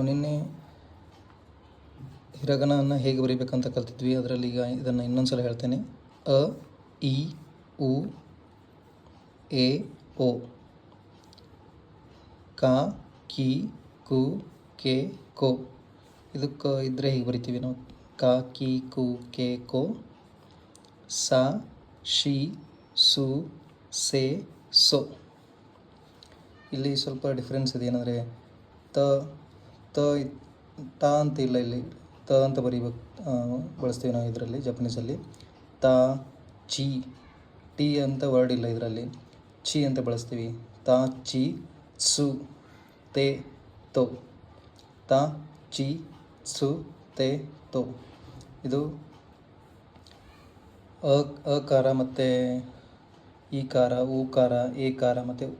ನಾವು ನಿನ್ನೆ ಹಿರಗನವನ್ನು ಹೇಗೆ ಬರೀಬೇಕಂತ ಕಲ್ತಿದ್ವಿ. ಅದರಲ್ಲಿ ಈಗ ಇದನ್ನು ಇನ್ನೊಂದು ಸಲ ಹೇಳ್ತೇನೆ. ಅ, ಇ, ಉ, ಎ, ಓ. ಕ, ಕಿ, ಕು, ಕೆ, ಕೋ. ಇದಕ್ಕೆ ಇದ್ದರೆ ಹೀಗೆ ಬರಿತೀವಿ ನಾವು? ಕ, ಕಿ, ಕು, ಕೆ, ಕೋ. ಸ, ಶಿ, ಸು, ಸೆ, ಸೊ. ಇಲ್ಲಿ ಸ್ವಲ್ಪ ಡಿಫ್ರೆನ್ಸ್ ಇದೆ. ಏನಂದರೆ ತ ತ ತ ಅಂತ ಇಲ್ಲ ಇಲ್ಲಿ. ತ ಅಂತ ಬರೀಬೇಕು. ಬಳಸ್ತೀವಿ ನಾವು ಇದರಲ್ಲಿ, ಜಪನೀಸಲ್ಲಿ. ತ, ಚಿ, ಟಿ ಅಂತ ವರ್ಡ್ ಇಲ್ಲ ಇದರಲ್ಲಿ. ಚಿ ಅಂತ ಬಳಸ್ತೀವಿ. ತ, ಚಿ, ಸು, ತೆ, ತೋ. ತ, ಚಿ, ಸು, ತೆ, ತೋ. ಇದು ಅ, ಅಕಾರ ಮತ್ತು ಈ ಕಾರ ಊಕಾರ ಏಕಾರ ಮತ್ತು